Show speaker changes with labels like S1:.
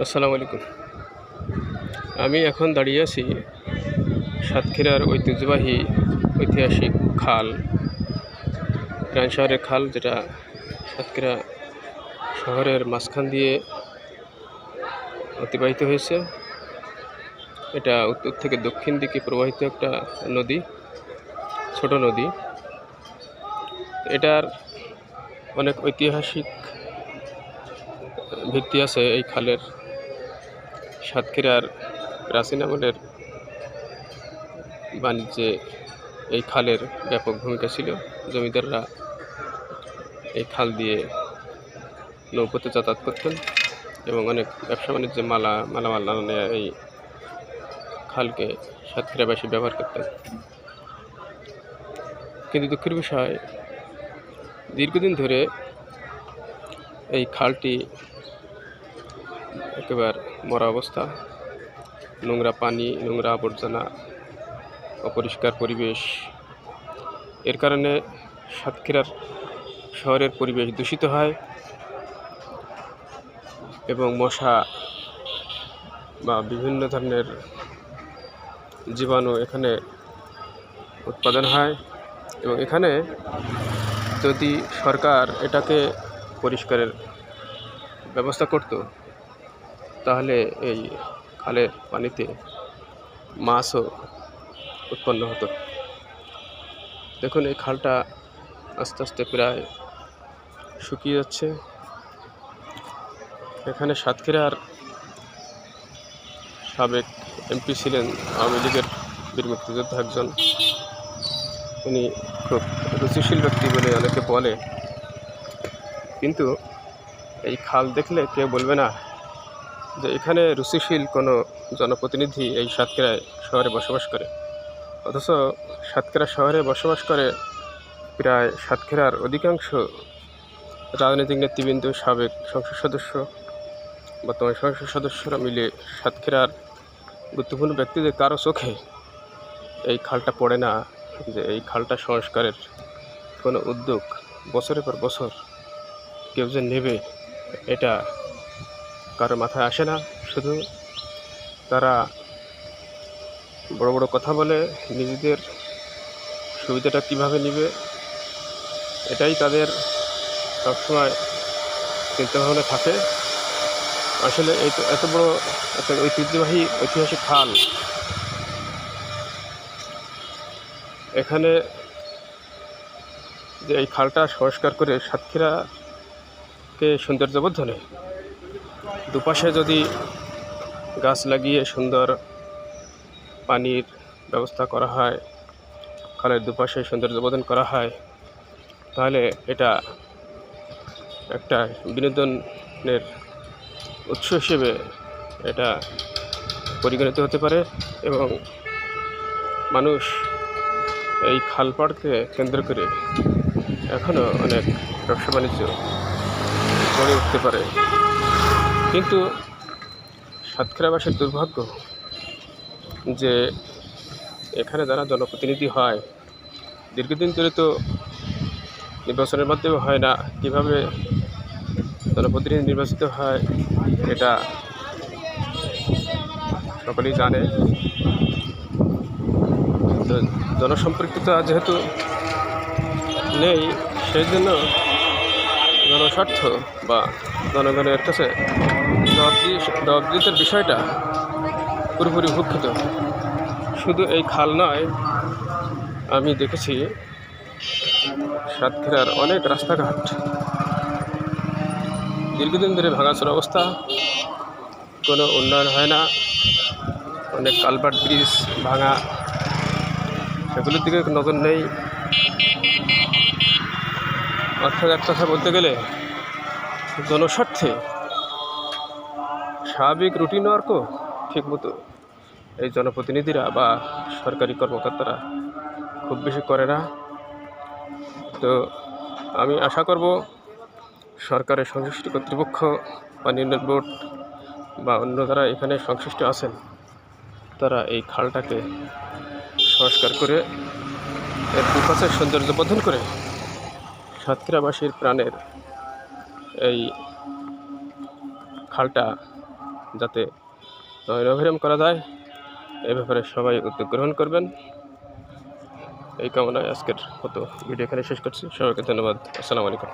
S1: আসসালামু আলাইকুম। আমি এখন দাঁড়িয়ে আছি সাতক্ষীরার ঐতিহ্যবাহী ঐতিহাসিক খাল রান শহরের খাল যেটা সাতক্ষীরা শহরের মাঝখান দিয়ে অতিবাহিত হয়েছে। এটা উত্তর থেকে দক্ষিণ দিকে প্রবাহিত একটা নদী, ছোট নদী। এটার অনেক ঐতিহাসিক ভিত্তি আছে এই খালের। সাতক্ষীরার প্রাচীন আমলের বাণিজ্যে এই খালের ব্যাপক ভূমিকা ছিল। জমিদাররা এই খাল দিয়ে নৌপথে যাতায়াত করতেন এবং অনেক ব্যবসা বাণিজ্যে মালা, মালামাল আননে এই খালকে সাতক্ষীরাবাসী ব্যবহার করতেন। কিন্তু দুঃখের বিষয়, দীর্ঘদিন ধরে এই খালটি একেবারে মরা অবস্থা। নোংরা পানি, নোংরা আবর্জনা, অপরিষ্কার পরিবেশ। এর কারণে সাতক্ষীরার শহরের পরিবেশ দূষিত হয় এবং মশা বা বিভিন্ন ধরনের জীবাণু এখানে উৎপাদন হয় এবং এখানে যদি সরকার এটাকে পরিষ্কারের ব্যবস্থা করতো তাহলে এই খালের পানিতে মাছও উৎপন্ন হতো। দেখুন, এই খালটা আস্তে আস্তে প্রায় শুকিয়ে যাচ্ছে। এখানে সাতক্ষীরার সাবেক এমপি ছিলেন আওয়ামী লীগের বীর মুক্তিযোদ্ধা একজন। উনি খুব রুচিশীল ব্যক্তি বলে অনেকে বলে। কিন্তু এই খাল দেখলে কেউ বলবে না যে এখানে রুচিশীল কোনো জনপ্রতিনিধি এই সাতক্ষীরায় শহরে বসবাস করে। অথচ সাতক্ষীরা শহরে বসবাস করে প্রায় সাতক্ষীরার অধিকাংশ রাজনৈতিক নেতৃবৃন্দ, সাবেক সংসদ সদস্য, বর্তমান সংসদ সদস্যরা মিলে সাতক্ষীরার গুরুত্বপূর্ণ ব্যক্তিদের কারও চোখে এই খালটা পড়ে না, যে এই খালটা সংস্কারের কোনো উদ্যোগ বছরের পর বছর কেউ যে নেবে, এটা কারও মাথায় আসে না, শুধু তারা বড় বড় কথা বলে, নিজেদের সুবিধাটা কীভাবে নেবে, এটাই তাদের সবসময় চিন্তাভাবনা থাকে। আসলে এই তো এত বড় একটা ঐতিহ্যবাহী ঐতিহাসিক খাল। এখানে যে এই খালটা সংস্কার করে সাতক্ষীরাকে সৌন্দর্য বর্ধনে দুপাশে যদি গাছ লাগিয়ে সুন্দর পানির ব্যবস্থা করা হয়, খালের দুপাশে সৌন্দর্য বর্ধন করা হয়, তাহলে এটা একটা বিনোদনের উৎস হিসেবে এটা পরিগণিত হতে পারে এবং মানুষ এই খালপাড়কে কেন্দ্র করে এখনও অনেক ব্যবসা বাণিজ্য গড়ে উঠতে পারে। কিন্তু সাতক্ষীরাবাসীর দুর্ভাগ্য যে এখানে যারা জনপ্রতিনিধি হয়, দীর্ঘদিন ধরে তো নির্বাচনের মাধ্যমে হয় না, কীভাবে জনপ্রতিনিধি নির্বাচিত হয় এটা সকলেই জানে। জনসম্পৃক্ততা যেহেতু নেই সেই জন্য জনস্বার্থ বা জনগণের কাছে জবাবদিহিতার বিষয়টা পুরোপুরি ভূক্ষিত শুধু এই খাল নয়, আমি দেখেছি সাতক্ষীরার অনেক রাস্তাঘাট। দীর্ঘদিন ধরে ভাঙাচোর অবস্থা, কোনো উন্নয়ন হয় না, অনেক কালভার্ট ব্রিজ ভাঙা, সেগুলোর দিকে নজর নেই। অর্থাৎ এক কথা বলতে গেলে জনস্বার্থে স্বাভাবিক রুটিন ওয়ার্ক ঠিক মতো এই জনপ্রতিনিধিরা বা সরকারি কর্মকর্তারা খুব বেশি করে না। তো আমি আশা করব সরকারের সংশ্লিষ্ট কর্তৃপক্ষ বা নির্ণয় বোর্ড বা অন্য যারা এখানে সংশ্লিষ্ট আছেন, তারা এই খালটাকে সংস্কার করে এর দুপাশের সৌন্দর্য বর্ধন করে সাতক্ষীরাবাসীর প্রাণের এই খালটা যাতে নয়নভিরাম করা যায়, এ ব্যাপারে সবাই উদ্যোগ গ্রহণ করবেন। এই কামনায় আজকের মতো ভিডিও এখানে শেষ করছি। সবাইকে ধন্যবাদ। আসসালামু আলাইকুম।